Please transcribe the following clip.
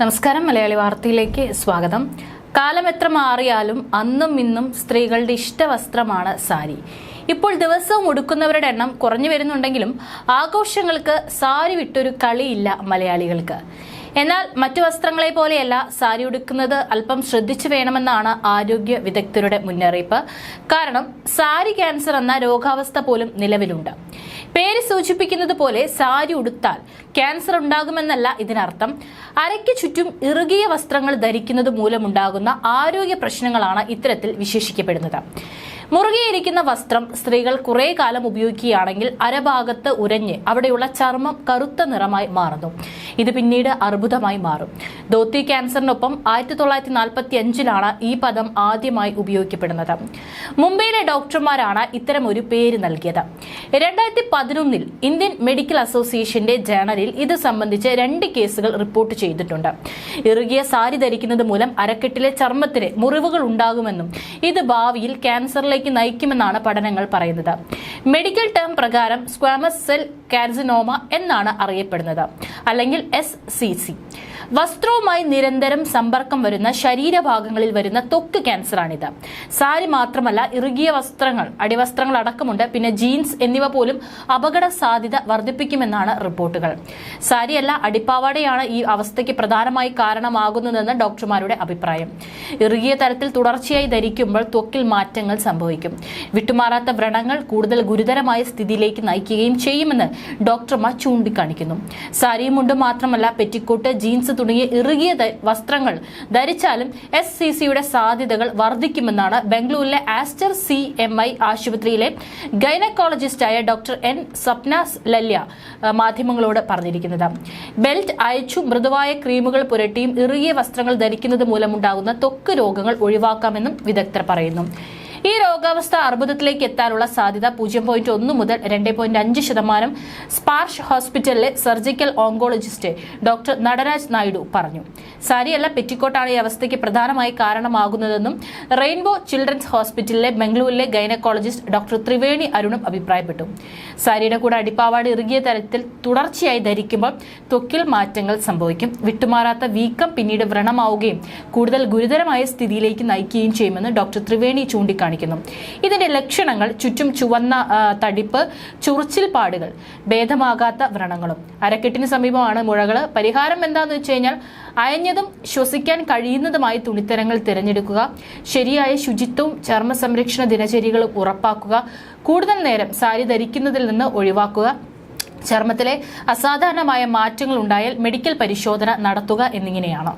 നമസ്കാരം. മലയാളി വാർത്തയിലേക്ക് സ്വാഗതം. കാലം എത്ര മാറിയാലും അന്നും ഇന്നും സ്ത്രീകളുടെ ഇഷ്ടവസ്ത്രമാണ് സാരി. ഇപ്പോൾ ദിവസവും ഉടുക്കുന്നവരുടെ എണ്ണം കുറഞ്ഞു വരുന്നുണ്ടെങ്കിലും ആഘോഷങ്ങൾക്ക് സാരി വിട്ടൊരു കളിയില്ല മലയാളികൾക്ക്. എന്നാൽ മറ്റു വസ്ത്രങ്ങളെ പോലെയല്ല സാരി ഉടുക്കുന്നത് അല്പം ശ്രദ്ധിച്ചു വേണമെന്നാണ് ആരോഗ്യ വിദഗ്ധരുടെ മുന്നറിയിപ്പ്. കാരണം സാരി ക്യാൻസർ എന്ന രോഗാവസ്ഥ പോലും നിലവിലുണ്ട്. പേര് സൂചിപ്പിക്കുന്നത് പോലെ സാരി ഉടുത്താൽ ക്യാൻസർ ഉണ്ടാകുമെന്നല്ല ഇതിനർത്ഥം. അരയ്ക്ക് ചുറ്റും ഇറുകിയ വസ്ത്രങ്ങൾ ധരിക്കുന്നത് മൂലമുണ്ടാകുന്ന ആരോഗ്യ പ്രശ്നങ്ങളാണ് ഇത്തരത്തിൽ വിശേഷിക്കപ്പെടുന്നത്. മുറുകെയിരിക്കുന്ന വസ്ത്രം സ്ത്രീകൾ കുറെ കാലം ഉപയോഗിക്കുകയാണെങ്കിൽ അരഭാഗത്ത് ഉരഞ്ഞ് അവിടെയുള്ള ചർമ്മം കറുത്ത നിറമായി മാറുന്നു. ഇത് പിന്നീട് അർബുദമായി മാറും. ദോത്തി ക്യാൻസറിനൊപ്പം ആയിരത്തി തൊള്ളായിരത്തി നാൽപ്പത്തി അഞ്ചിലാണ് ഈ പദം ആദ്യമായി ഉപയോഗിക്കപ്പെടുന്നത്. മുംബൈയിലെ ഡോക്ടർമാരാണ് ഇത്തരം ഒരു പേര് നൽകിയത്. രണ്ടായിരത്തി പതിനൊന്നിൽ ഇന്ത്യൻ മെഡിക്കൽ അസോസിയേഷന്റെ ജേണലിൽ ഇത് സംബന്ധിച്ച് രണ്ട് കേസുകൾ റിപ്പോർട്ട് ചെയ്തിട്ടുണ്ട്. ഇറുകിയ സാരി ധരിക്കുന്നത് മൂലം അരക്കെട്ടിലെ ചർമ്മത്തിന് മുറിവുകൾ ഉണ്ടാകുമെന്നും ഇത് ഭാവിയിൽ ക്യാൻസറിലേക്ക് നയിക്കുമെന്നാണ് പഠനങ്ങൾ പറയുന്നത്. മെഡിക്കൽ ടേം പ്രകാരം സ്ക്വാമസ് സെൽ കാൻസിനോമ എന്നാണ് അറിയപ്പെടുന്നത്. അല്ലെങ്കിൽ എസ് സി സി വസ്ത്രവുമായി നിരന്തരം സമ്പർക്കം വരുന്ന ശരീരഭാഗങ്ങളിൽ വരുന്ന ത്വക്ക് ക്യാൻസറാണിത്. സാരി മാത്രമല്ല ഇറുകിയ വസ്ത്രങ്ങൾ അടിവസ്ത്രങ്ങൾ അടക്കമുണ്ട്. പിന്നെ ജീൻസ് എന്നിവ പോലും അപകട സാധ്യത വർദ്ധിപ്പിക്കുമെന്നാണ് റിപ്പോർട്ടുകൾ. സാരിയല്ല അടിപ്പാവാടയാണ് ഈ അവസ്ഥയ്ക്ക് പ്രധാനമായി കാരണമാകുന്നതെന്ന് ഡോക്ടർമാരുടെ അഭിപ്രായം. ഇറുകിയ തരത്തിൽ തുടർച്ചയായി ധരിക്കുമ്പോൾ ത്വക്കിൽ മാറ്റങ്ങൾ സംഭവിക്കും. വിട്ടുമാറാത്ത വ്രണങ്ങൾ കൂടുതൽ ഗുരുതരമായ സ്ഥിതിയിലേക്ക് നയിക്കുകയും ചെയ്യുമെന്ന് ഡോക്ടർമാർ ചൂണ്ടിക്കാണിക്കുന്നു. സാരിയും മുണ്ടും മാത്രമല്ല പെറ്റിക്കോട്ട് ജീൻസ് തുടങ്ങിയ ഇറുകിയ വസ്ത്രങ്ങൾ ധരിച്ചാലും എസ് സി സിയുടെ സാധ്യതകൾ വർദ്ധിക്കുമെന്നാണ് ബംഗളൂരിലെ ആസ്റ്റർ സി എം ഐ ആശുപത്രിയിലെ ഗൈനക്കോളജിസ്റ്റായ ഡോക്ടർ എൻ സപ്നാസ് ലല്യ മാധ്യമങ്ങളോട് പറഞ്ഞിരിക്കുന്നത്. ബെൽറ്റ് അയച്ചു മൃദുവായ ക്രീമുകൾ പുരട്ടിയും ഇറുകിയ വസ്ത്രങ്ങൾ ധരിക്കുന്നത് മൂലമുണ്ടാകുന്ന ത്വക്ക് രോഗങ്ങൾ ഒഴിവാക്കാമെന്നും വിദഗ്ധർ പറയുന്നു. ഈ രോഗാവസ്ഥ അർബുദത്തിലേക്ക് എത്താനുള്ള സാധ്യത പൂജ്യം പോയിന്റ് ഒന്ന് മുതൽ രണ്ട് പോയിന്റ് അഞ്ച് ശതമാനം സ്പാർഷ് ഹോസ്പിറ്റലിലെ surgical oncologist doctor Nataraj Naidu പറഞ്ഞു. സാരിയല്ല പെറ്റിക്കോട്ടാണ് ഈ അവസ്ഥയ്ക്ക് പ്രധാനമായി കാരണമാകുന്നതെന്നും റെയിൻബോ ചിൽഡ്രൻസ് ഹോസ്പിറ്റലിലെ ബംഗളൂരിലെ ഗൈനക്കോളജിസ്റ്റ് ഡോക്ടർ ത്രിവേണി അരുണും അഭിപ്രായപ്പെട്ടു. സാരിയുടെ കൂടെ അടിപ്പാവാട് ഇറുകിയ തരത്തിൽ തുടർച്ചയായി ധരിക്കുമ്പോൾ ത്വക്കിൽ മാറ്റങ്ങൾ സംഭവിക്കും. വിട്ടുമാറാത്ത വീക്കം പിന്നീട് വ്രണമാവുകയും കൂടുതൽ ഗുരുതരമായ സ്ഥിതിയിലേക്ക് നയിക്കുകയും ചെയ്യുമെന്ന് ഡോക്ടർ ത്രിവേണി ചൂണ്ടിക്കാണിക്കുന്നു. ഇതിന്റെ ലക്ഷണങ്ങൾ ചുറ്റും ചുവന്ന തടിപ്പ് ചുറിച്ചിൽ പാടുകൾ ഭേദമാകാത്ത വ്രണങ്ങളും. അരക്കെട്ടിന് സമീപമാണ് മുഴകൾ പരിഹാരം എന്താന്ന് വെച്ച് കഴിഞ്ഞാൽ അയഞ്ഞതും ശ്വസിക്കാൻ കഴിയുന്നതുമായി തുണിത്തരങ്ങൾ തിരഞ്ഞെടുക്കുക. ശരിയായ ശുചിത്വവും ചർമ്മ സംരക്ഷണ ദിനചര്യകളും ഉറപ്പാക്കുക. കൂടുതൽ നേരം സാരി ധരിക്കുന്നതിൽ നിന്ന് ഒഴിവാക്കുക. ചർമ്മത്തിലെ അസാധാരണമായ മാറ്റങ്ങൾ ഉണ്ടായാൽ മെഡിക്കൽ പരിശോധന നടത്തുക എന്നിങ്ങനെയാണ്.